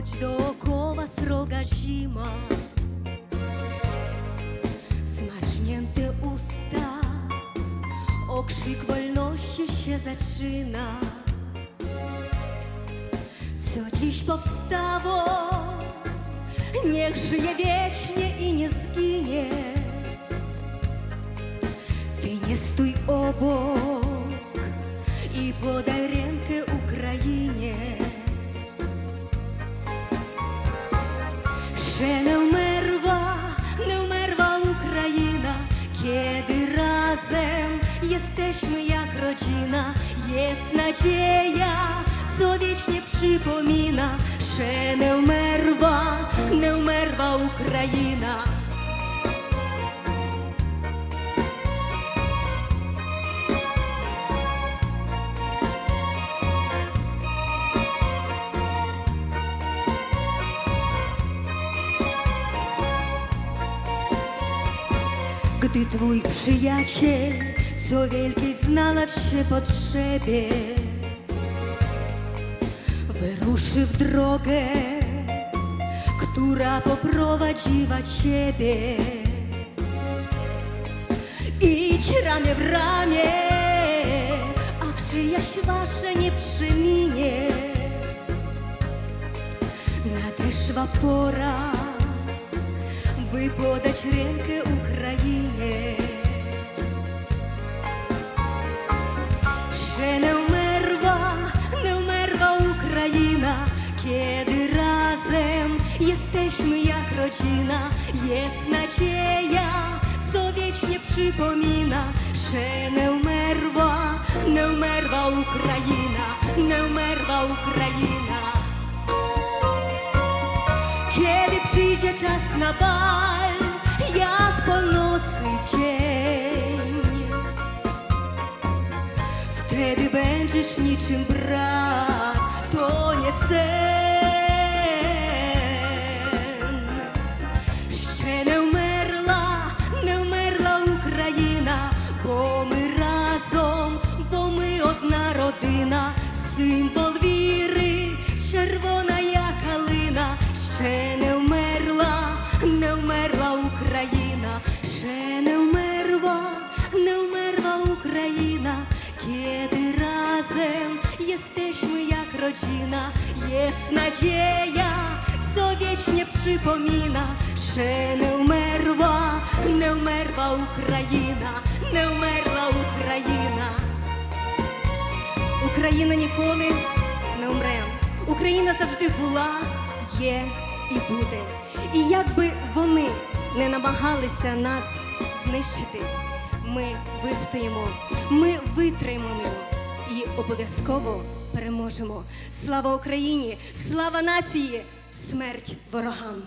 choć dookoła sroga zima. Zmarznięte usta, okrzyk wolności się zaczyna. Co dziś powstało, niech żyje wiecznie i nie zginie. Ty nie stój obok Ще не вмерла, не вмерла Україна, kiedy razem jesteśmy jak rodzina, jest nadzieja, co wiecznie przypomina, że nie umerwa, nie umerwa Ukraina. Gdy twój przyjaciel, co wielkiej znalazł się potrzebie, wyruszy w drogę, która poprowadziła ciebie. Idź ramię w ramię, a przyjaźń wasza nie przeminie. Nadeszła pora, by podać rękę Ukrainie. Kiedy razem jesteśmy jak rodzina, jest nadzieja, co wiecznie przypomina, że nie umerła Ukraina, nie umerła Ukraina. Kiedy przyjdzie czas na bal, jak po nocy dzień, wtedy będziesz niczym brat, to nie. Ще не вмерла, не вмерла Україна, бо ми разом, бо ми одна родина, символ віри, червона як калина, ще не вмерла, не вмерла Україна, ще не вмерла, не вмерла Україna, kiedy razem jesteśmy jak rodzina, jest nadzieja, co wiecznie przypomina, że nie umerła, nie umerła Україна, не вмерла Україна. Україна ніколи не умре. Україна завжди була, є і буде. І як би вони не намагалися нас знищити, ми вистоїмо, ми витримаємо обов'язково переможемо. Слава Україні! Слава нації! Смерть ворогам!